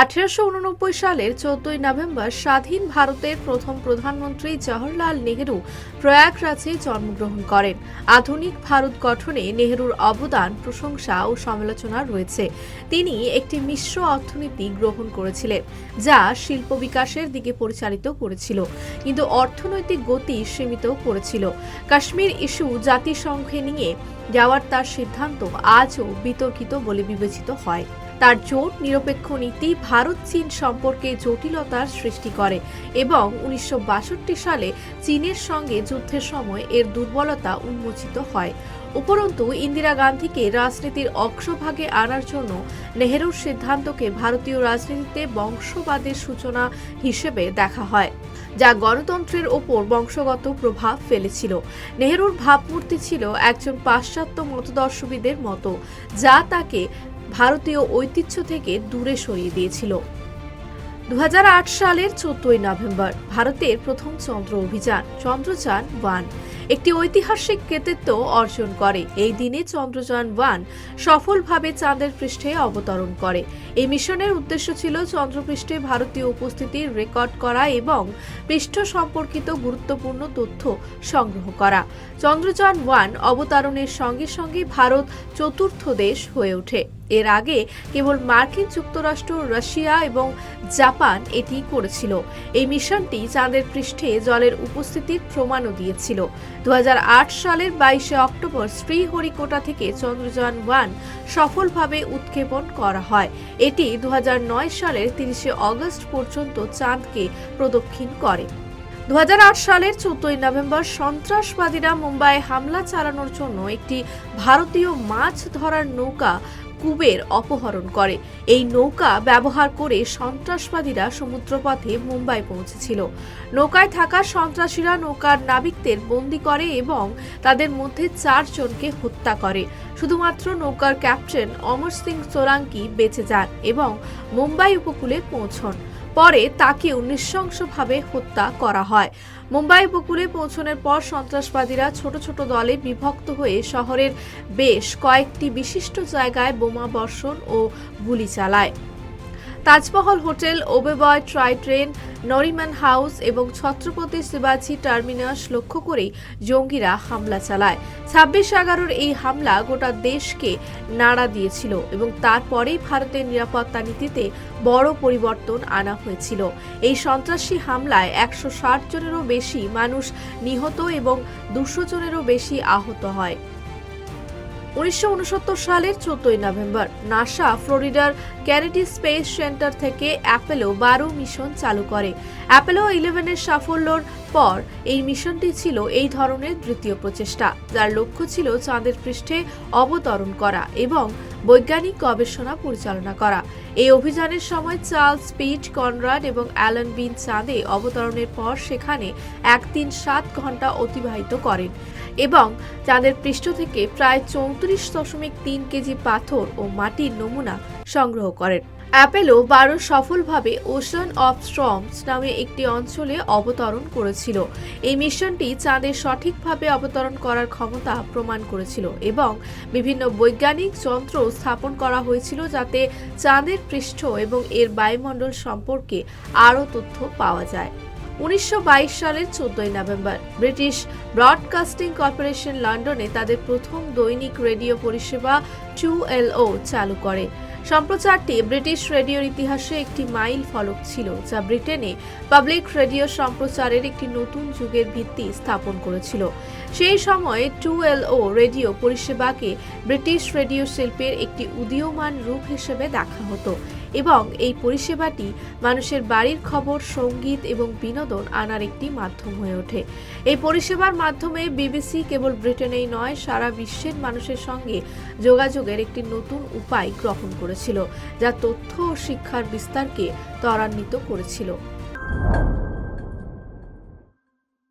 আঠেরোশো উননব্বই সালের চোদ্দই নভেম্বর স্বাধীন ভারতের প্রথম প্রধানমন্ত্রী জওহরলাল নেহেরু প্রয়াগরাজে জন্মগ্রহণ করেন। আধুনিক ভারত গঠনে নেহেরুর অবদান, প্রশংসা ও সমালোচনা রয়েছে। তিনি একটি মিশ্র অর্থনীতি গ্রহণ করেছিলেন, যা শিল্প বিকাশের দিকে পরিচালিত করেছিল, কিন্তু অর্থনৈতিক গতি সীমিত করেছিল। কাশ্মীর ইস্যু জাতিসংঘে নিয়ে যাওয়ার তার সিদ্ধান্ত আজও বিতর্কিত বলে বিবেচিত হয়। তার জোট নিরপেক্ষ নীতি ভারত চীন সম্পর্কে জটিলতার সৃষ্টি করে এবং উনিশশো বাষট্টি সালে চীনের সঙ্গে যুদ্ধের সময় এর দুর্বলতা উন্মোচিত হয়। উপরন্তু, ইন্দিরা গান্ধীকে রাজনীতির অগ্রভাগে আনার জন্য নেহেরুর সিদ্ধান্তকে ভারতীয় রাজনীতিতে বংশবাদের সূচনা হিসেবে দেখা হয়, যা গণতন্ত্রের ওপর বংশগত প্রভাব ফেলেছিল। নেহেরুর ভাবমূর্তি ছিল একজন পাশ্চাত্য মতদর্শীদের মতো, যা তাকে ভারতীয় ঐতিহ্য থেকে দূরে সরিয়ে দিয়েছিল। দু হাজার আট সালের চোদ্দই নভেম্বর, ভারতের প্রথম চন্দ্র অভিযান, চন্দ্রযান ওয়ান। একটি ঐতিহাসিক কৃতিত্ব অর্জন করে। এই দিনে চন্দ্রযান ওয়ান সফলভাবে চাঁদের পৃষ্ঠে অবতরণ করে। এই মিশনের উদ্দেশ্য ছিল চন্দ্রপৃষ্ঠে ভারতীয় উপস্থিতির রেকর্ড করা এবং পৃষ্ঠ সম্পর্কিত গুরুত্বপূর্ণ তথ্য সংগ্রহ করা। চন্দ্রযান ওয়ান অবতরণের সঙ্গে সঙ্গে ভারত চতুর্থ দেশ হয়ে ওঠে। এর আগে কেবল মার্কিন যুক্তরাষ্ট্র, রাশিয়া এবং জাপান এটি করেছিল। এই মিশনটি চাঁদের পৃষ্ঠে জলের উপস্থিতির প্রমাণও দিয়েছিল। দু হাজার আট সালের বাইশে অক্টোবর শ্রীহরিকোটা থেকে চন্দ্রযান ওয়ান সফলভাবে উৎক্ষেপণ করা হয়। এটি দু হাজার নয় সালের তিরিশে অগস্ট পর্যন্ত চাঁদকে প্রদক্ষিণ করে। দু হাজার আট সালের চোদ্দই নভেম্বর সন্ত্রাসবাদীরা মুম্বাইয়ে হামলা চালানোর জন্য একটি ভারতীয় মাছ ধরার নৌকা কুবের অপহরণ করে। এই নৌকা ব্যবহার করে সন্ত্রাসবাদীরা সমুদ্রপথে মুম্বাই পৌঁছেছিল। নৌকায় থাকা সন্ত্রাসীরা নৌকার নাবিকদের বন্দি করে এবং তাদের মধ্যে চারজনকে হত্যা করে। শুধুমাত্র নৌকার ক্যাপ্টেন অমর সিং সোরাঙ্কি বেঁচে যান এবং মুম্বাই উপকূলে পৌঁছন। পরে তাকেও নৃশংসভাবে হত্যা করা হয়। মুম্বাই উপকূলে পৌঁছনের পর সন্ত্রাসবাদীরা ছোট ছোট দলে বিভক্ত হয়ে শহরের বেশ কয়েকটি বিশিষ্ট জায়গায় বোমা বর্ষণ ও গুলি চালায়। Taj Mahal hotel Oberoi Trident, Nariman house এবং ছত্রপতি শিবাজি টার্মিনাস লক্ষ্য করেই জঙ্গিরা হামলা চালায়। ছাব্বিশ এগারোর এই হামলা গোটা দেশকে নাড়া দিয়েছিল এবং তারপরেই ভারতের নিরাপত্তা নীতিতে বড় পরিবর্তন আনা হয়েছিল। এই সন্ত্রাসী হামলায় একশো ষাট জনেরও বেশি মানুষ নিহত এবং দুশো জনেরও বেশি আহত হয়। উনিশশো উনসত্তর সালের চোদ্দই নভেম্বর, নাসা ফ্লোরিডার ক্যানেডি স্পেস সেন্টার থেকে অ্যাপেলো বারো মিশন চালু করে। অ্যাপেলো ইলেভেনের সাফল্যর পর এই মিশনটি ছিল এই ধরনের তৃতীয় প্রচেষ্টা, যার লক্ষ্য ছিল চাঁদের পৃষ্ঠে অবতরণ করা এবং বৈজ্ঞানিক গবেষণা পরিচালনা করা। এই অভিযানের সময় চার্লস পিট কনরাড এবং অ্যালান বিন চাঁদে অবতরণের পর সেখানে এক তিন সাত ঘণ্টা অতিবাহিত করেন এবং চাঁদের পৃষ্ঠ থেকে প্রায় চৌত্রিশ দশমিক তিন কেজি পাথর ও মাটির নমুনা সংগ্রহ করেন। অ্যাপেলো বারো সফলভাবে ওশান অফ স্ট্রমস নামে একটি অঞ্চলে অবতরণ করেছিল। এই মিশনটি চাঁদের সঠিকভাবে অবতরণ করার ক্ষমতা প্রমাণ করেছিল এবং বিভিন্ন বৈজ্ঞানিক যন্ত্র স্থাপন করা হয়েছিল যাতে চাঁদের পৃষ্ঠ এবং এর বায়ুমণ্ডল সম্পর্কে আরও তথ্য পাওয়া যায়। উনিশশো বাইশ সালের চোদ্দই নভেম্বর, ব্রিটিশ ব্রডকাস্টিং কর্পোরেশন লন্ডনে তাদের প্রথম দৈনিক রেডিও পরিষেবা টু চালু করে। সম্প্রচারটি ব্রিটিশ রেডিওর ইতিহাসে একটি মাইল ফলক ছিল, যা ব্রিটেনে পাবলিক রেডিও সম্প্রচারের একটি নতুন যুগের ভিত্তি স্থাপন করেছিল। সেই সময়ে টু ও রেডিও পরিষেবাকে ব্রিটিশ রেডিও শিল্পের একটি উদীয়মান রূপ হিসেবে দেখা হতো। এবং এই পরিষেবাটি মানুষের বাড়ির খবর, সংগীত এবং বিনোদন আনার একটি মাধ্যম হয়ে ওঠে। এই পরিষেবার মাধ্যমে বিবিসি কেবল ব্রিটেনেই নয়, সারা বিশ্বের মানুষের সঙ্গে যোগাযোগের একটি নতুন উপায় গ্রহণ করেছিল, যা তথ্য ও শিক্ষার বিস্তারকে ত্বরান্বিত করেছিল।